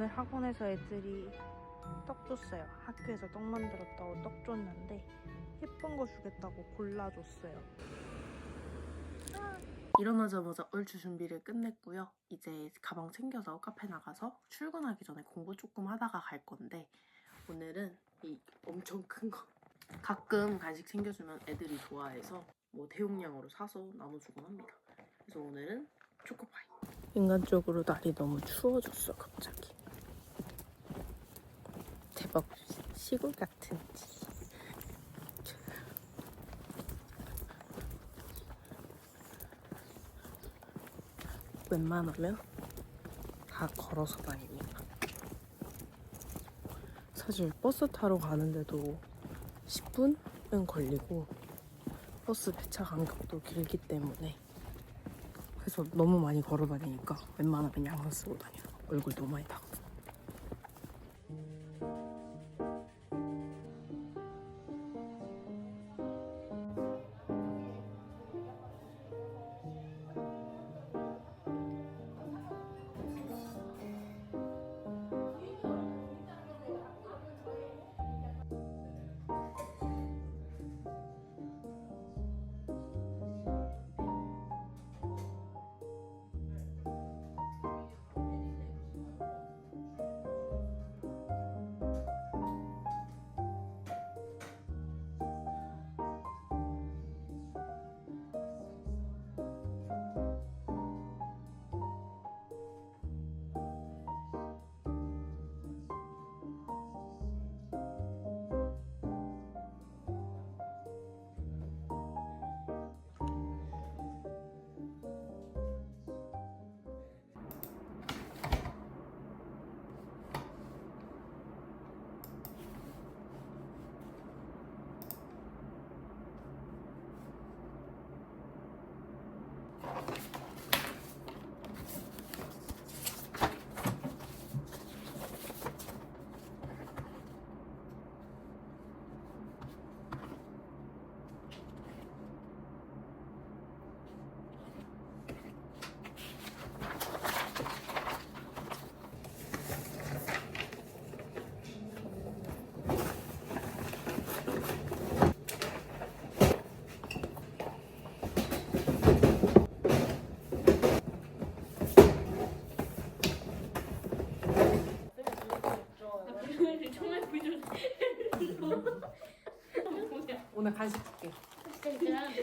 오늘 학원에서 애들이 떡 줬어요. 학교에서 떡 만들었다고 떡 줬는데 예쁜 거 주겠다고 골라줬어요. 일어나자마자 얼추 준비를 끝냈고요. 이제 가방 챙겨서 카페 나가서 출근하기 전에 공부 조금 하다가 갈 건데 오늘은 이 엄청 큰 거. 가끔 간식 챙겨주면 애들이 좋아해서 뭐 대용량으로 사서 나눠주곤 합니다. 그래서 오늘은 초코파이. 인간적으로 날이 너무 추워졌어 갑자기. 대박 시골 같은 집. 웬만하면 다 걸어서 다닙니다. 사실 버스 타러 가는데도 10분은 걸리고 버스 배차 간격도 길기 때문에 그래서 너무 많이 걸어 다니니까 웬만하면 양산 쓰고 다녀요. 얼굴 너무 많이 타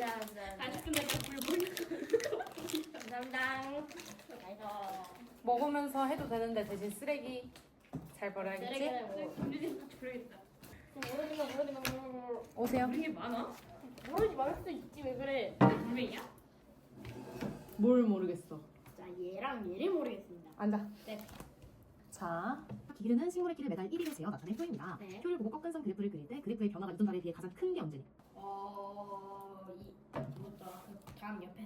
아직 끝났다 불 감사합니다. 그래서 먹으면서 해도 되는데 대신 쓰레기 잘 버려야겠지? 쓰레기는 뭐 우리 같이 불러야겠다. 모르는 거 모르는 거 모르는 거 오세요. 우리 게 많아? 모르지 말할 수도 있지 왜 그래? 불맹이야? 뭘 모르겠어. 자 얘랑 얘를 모르겠습니다. 앉아. 네. 자, 기르는 식물의 키를 매달 1일에 재어 나타낸 표입니다. 네. 표를 보고 꺾은 선 그래프를 그릴 때 그래프의 변화가 이전 달에 비해 가장 큰 게 언제니? 어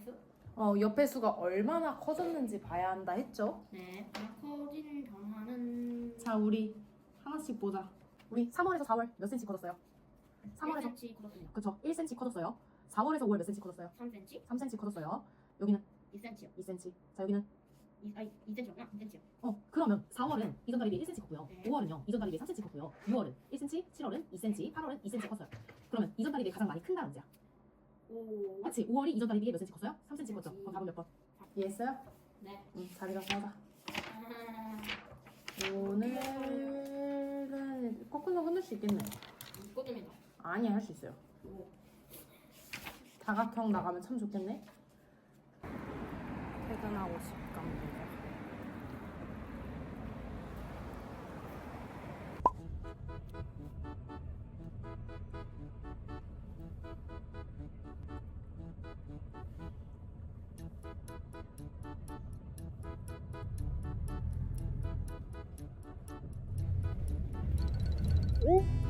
수? 어, 옆에 수가 얼마나 커졌는지 봐야 한다 했죠? 네. 커진 변화는 자, 우리 하나씩 보자. 우리 3월에서 4월 몇 cm 커졌어요? 3월에서 1cm 커졌습니다. 그쵸 1cm 커졌어요. 4월에서 5월 몇 cm 커졌어요? 3cm, 3cm 커졌어요. 여기는 2cm요. 2cm. 자 여기는 2, 아니 2cm였나? 2cm요. 어 그러면 4월은 이전 달에 비해 1cm 컸고요. 네. 5월은요 이전 달에 비해 3cm 컸고요. 6월은 1cm, 7월은 2cm, 8월은 2cm 컸어요. 그러면 이전 달에 비해 가장 많이 큰달 언제야? 오. 그치 5월이 이전 달에 비해 몇 cm 컸어요? 3cm 컸죠. 그럼 답은 몇 번? 이해했어요? 네. 응, 자리 가서 하자. 아, 오늘은 거꾸로 끝낼 수 있겠네. 꽃입니다. 아니야, 할수 있어요. 오. 다각형 나가면 참 좋겠네. 퇴근하고 집갑 Uh!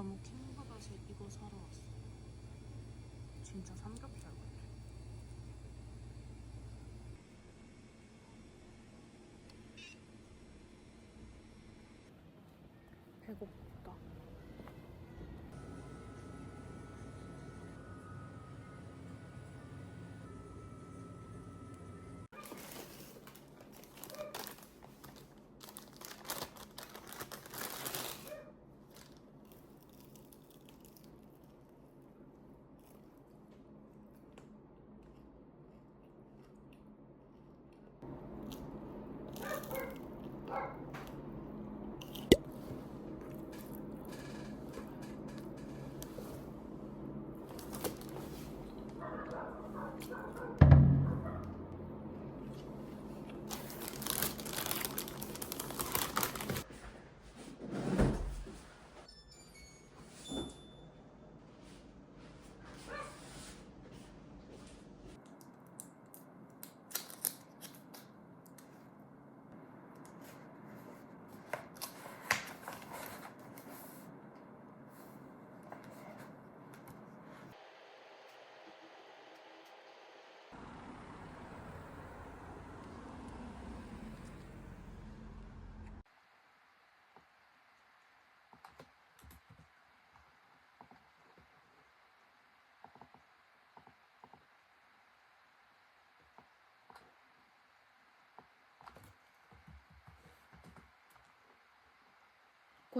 느티나무 킹바다색 이거 사러 왔어. 진짜 삼겹살 같아. 배고프다.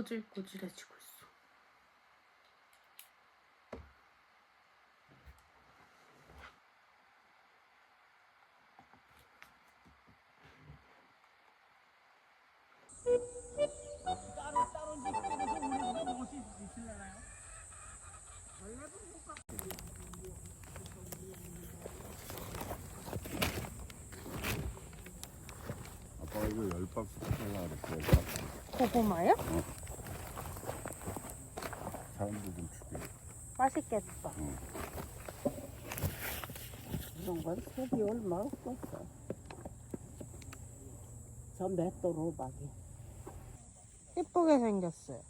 꼬질꼬질해지고 있어. 아빠 이거 열 박스 팔라 그랬어. 고구마요? 사람들 좀 주게. 맛있겠다. 이런 건 색이 얼마 없었어. 저 맷돌 호박이. 예쁘게 생겼어요.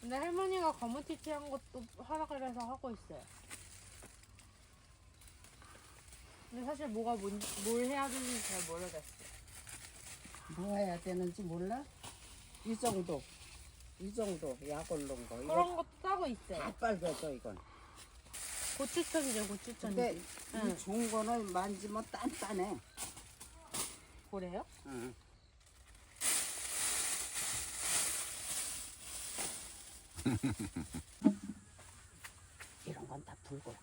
근데 할머니가 검은 티티 한 것도 하라 그래서 하고 있어요. 근데 사실 뭐가 뭔, 뭘 해야 되는지 잘 모르겠어요. 뭐 해야 되는지 몰라? 이 정도. 이 정도 약 올른 거. 이거 그런 것도 따고 있어요. 다 빨개져 이건. 고추천이죠, 고추천지. 근데 응. 이 좋은 거는 만지면 단단해. 그래요? 응. 이런 건 다 불고.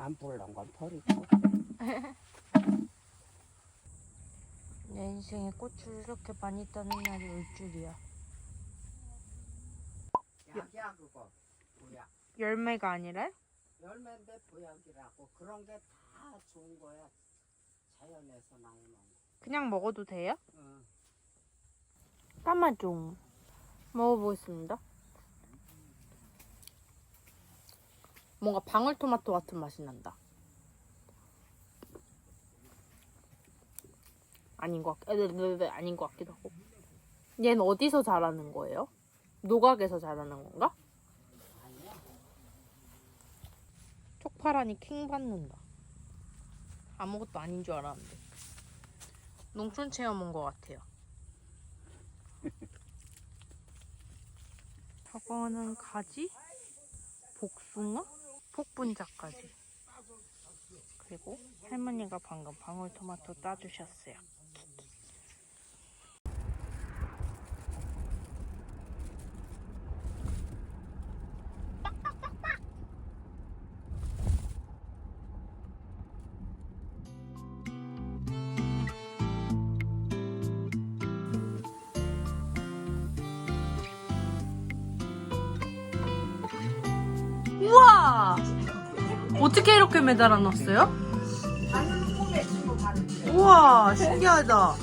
안 불난 건 버리고. 내 인생에 꽃을 이렇게 많이 따는 날이 올 줄이야. 약이야 그거. 보약. 열매가 아니라? 열매인데 보약이라고. 그런 게 다 좋은 거야. 자연에서 나오는 거. 그냥 먹어도 돼요? 응. 좀 먹어보겠습니다. 뭔가 방울토마토 같은 맛이 난다. 아닌 것 같, 에르르르 아닌 것 같기도 하고. 얘는 어디서 자라는 거예요? 노각에서 자라는 건가? 쪽파라니 킹 받는다. 아무것도 아닌 줄 알았는데. 농촌 체험 온 것 같아요. 저거는 가지, 복숭아, 폭분자까지. 그리고 할머니가 방금 방울토마토 따주셨어요. 어떻게 이렇게 매달아 놨어요? 우와, 신기하다.